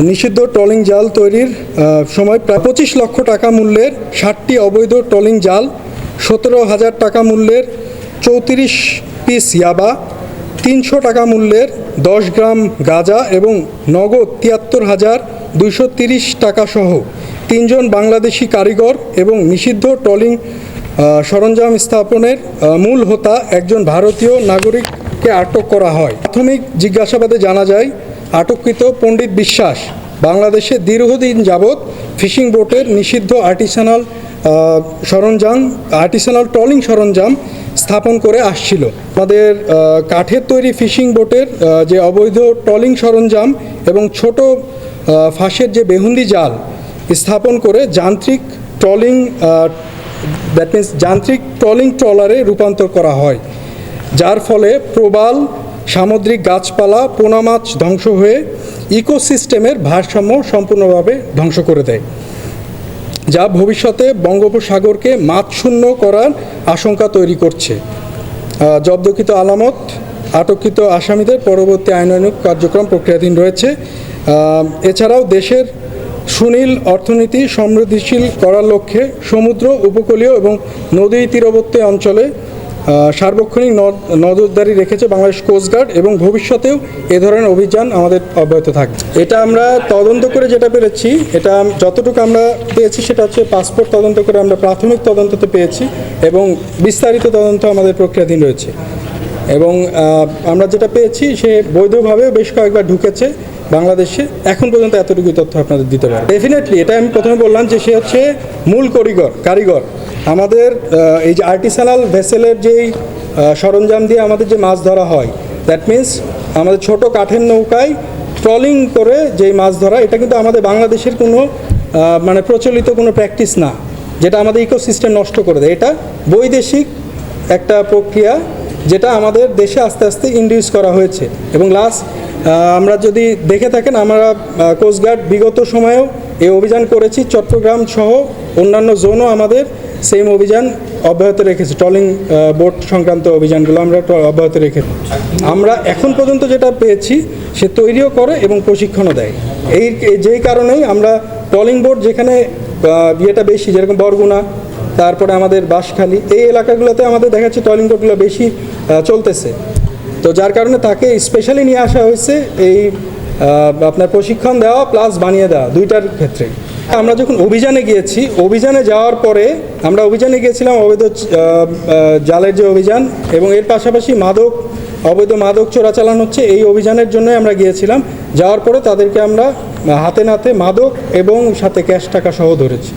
নিষিদ্ধ ট্রলিং জাল তৈরির সময় প্রায় পঁচিশ লক্ষ টাকা মূল্যের ষাটটি অবৈধ ট্রলিং জাল, সতেরো হাজার টাকা মূল্যের চৌত্রিশ পিস ইয়াবা, তিনশো টাকা মূল্যের দশ গ্রাম গাঁজা এবং নগদ তিয়াত্তর হাজার দুইশো তিরিশ টাকা সহ তিনজন বাংলাদেশি কারিগর এবং নিষিদ্ধ ট্রলিং সরঞ্জাম স্থাপনের মূল হোতা একজন ভারতীয় নাগরিককে আটক করা হয়। প্রাথমিক জিজ্ঞাসাবাদে জানা যায় আটককৃত পণ্ডিত বিশ্বাস বাংলাদেশে দীর্ঘদিন যাবৎ ফিশিং বোটের নিষিদ্ধ আর্টিসানাল সরঞ্জাম, আর্টিসানাল ট্রলিং সরঞ্জাম স্থাপন করে আসছিল। আমাদের কাঠের তৈরি ফিশিং বোটের যে অবৈধ ট্রলিং সরঞ্জাম এবং ছোট ফাঁসের যে বেহুন্দি জাল স্থাপন করে যান্ত্রিক ট্রলিং দ্যাট মিন্স যান্ত্রিক ট্রলিং ট্রলারে রূপান্তর করা হয়। যার ফলে প্রবাল সামুদ্রিক গাছপালা, পোনা মাছ ধ্বংস হয়ে ইকোসিস্টেমের ভারসাম্য সম্পূর্ণভাবে ধ্বংস করে দেয়, যা ভবিষ্যতে বঙ্গোপসাগরকে মাছশূন্য করার আশঙ্কা তৈরি করছে। জব্দকৃত আলামত, আটককৃত আসামিদের পরবর্তী আইনানুক কার্যক্রম প্রক্রিয়াধীন রয়েছে। এছাড়াও দেশের সুনীল অর্থনীতি সমৃদ্ধিশীল করার লক্ষ্যে সমুদ্র উপকূলীয় এবং নদী তীরবর্তী অঞ্চলে সার্বক্ষণিক নজরদারি রেখেছে বাংলাদেশ কোস্টগার্ড এবং ভবিষ্যতেও এ ধরনের অভিযান আমাদের অব্যাহত থাকবে। এটা আমরা তদন্ত করে যেটা পেরেছি, এটা যতটুকু আমরা পেয়েছি সেটা হচ্ছে পাসপোর্ট তদন্ত করে আমরা প্রাথমিক তদন্ততে পেয়েছি এবং বিস্তারিত তদন্ত আমাদের প্রক্রিয়াধীন রয়েছে। এবং আমরা যেটা পেয়েছি সে বৈধভাবে বেশ কয়েকবার ঢুকেছে বাংলাদেশে। এখন পর্যন্ত এতটুকু তথ্য আপনাদের দিতে পারে ডেফিনেটলি এটা আমি প্রথমে বললাম যে সে হচ্ছে মূল কারিগর কারিগর। আমাদের এই যে আর্টিসানাল ভেসেলের যেই সরঞ্জাম দিয়ে আমাদের যে মাছ ধরা হয় দ্যাট মিন্স আমাদের ছোট কাঠের নৌকায় ট্রলিং করে যেই মাছ ধরা, এটা কিন্তু আমাদের বাংলাদেশের কোনো মানে প্রচলিত কোনো প্র্যাকটিস না, যেটা আমাদের ইকোসিস্টেম নষ্ট করে দেয়। এটা বৈদেশিক একটা প্রক্রিয়া যেটা আমাদের দেশে আস্তে আস্তে ইন্ডিউস করা হয়েছে। এবং লাস্ট আমরা যদি দেখে থাকেন, আমরা কোস্টগার্ড বিগত সময়েও এই অভিযান করেছি। চট্টগ্রাম সহ অন্যান্য জোনও আমাদের সেম অভিযান অব্যাহত রেখেছি। ট্রলিং বোট সংক্রান্ত অভিযানগুলো আমরা অব্যাহত রেখেছি আমরা এখন পর্যন্ত যেটা পেয়েছি, সে তৈরিও করে এবং প্রশিক্ষণও দেয়। এই, এই- যেই কারণেই আমরা ট্রলিং বোট যেখানে ইয়েটা বেশি, যেরকম বরগুনা, তারপরে আমাদের বাঁশখালী, এই এলাকাগুলোতে আমাদের দেখা যাচ্ছে ট্রলিং বোটগুলো বেশি চলতেছে। তো যার কারণে তাকে স্পেশালি নিয়ে আসা হয়েছে এই আপনার প্রশিক্ষণ দেওয়া প্লাস বানিয়ে দেওয়া দুইটার ক্ষেত্রে। আমরা যখন অভিযানে গিয়েছি, অভিযানে যাওয়ার পরে আমরা অভিযানে গিয়েছিলাম অবৈধ জালের যে অভিযান এবং এর পাশাপাশি মাদক, অবৈধ মাদক চোরাচালান হচ্ছে, এই অভিযানের জন্য আমরা গিয়েছিলাম। যাওয়ার পরে তাদেরকে আমরা হাতে নাতে মাদক এবং সাথে ক্যাশ টাকা সহ ধরেছি।